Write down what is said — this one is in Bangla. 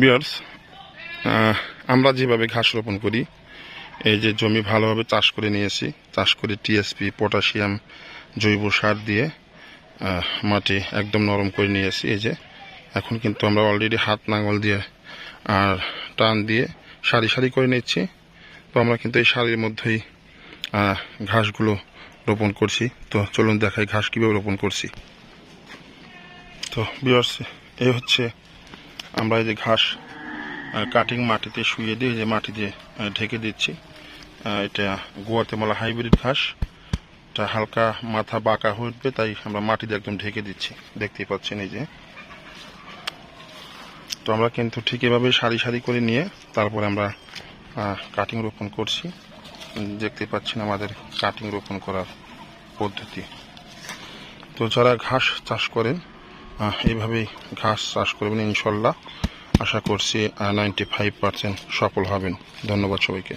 বিয়ার্স আমরা যেভাবে ঘাস রোপণ করি, এই যে জমি ভালোভাবে চাষ করে নিয়েছি, চাষ করে টিএসপি, পটাশিয়াম, জৈব সার দিয়ে মাটি একদম নরম করে নিয়েছি। এই যে এখন কিন্তু আমরা অলরেডি হাত নাঙল দিয়ে আর টান দিয়ে সারি সারি করে নিচ্ছি। তো আমরা কিন্তু এই সারির মধ্যেই ঘাসগুলো রোপণ করছি। তো চলুন দেখাই ঘাস কীভাবে রোপণ করছি। তো বিয়ার্স, এই হচ্ছে আমরা এই যে ঘাস কাটিং মাটিতে শুয়ে দিয়ে যে মাটি দিয়ে ঢেকে দিচ্ছি এটা গুয়াতেমালা হাইব্রিড ঘাস। এটা হালকা মাথা বাঁকা হয়ে উঠবে তাই আমরা মাটি দিয়ে একদম ঢেকে দিচ্ছি। দেখতেই পাচ্ছেন এই যে। তো আমরা কিন্তু ঠিক এভাবে সারি সারি করে নিয়ে তারপরে আমরা কাটিং রোপণ করছি। দেখতে পাচ্ছেন আমাদের কাটিং রোপণ করার পদ্ধতি। তো যারা ঘাস চাষ করেন এইভাবেই ঘাস চাষ করবেন ইনশাল্লাহ। আশা করছি নাইনটি ফাইভ পার্সেন্ট সফল হবেন। ধন্যবাদ সবাইকে।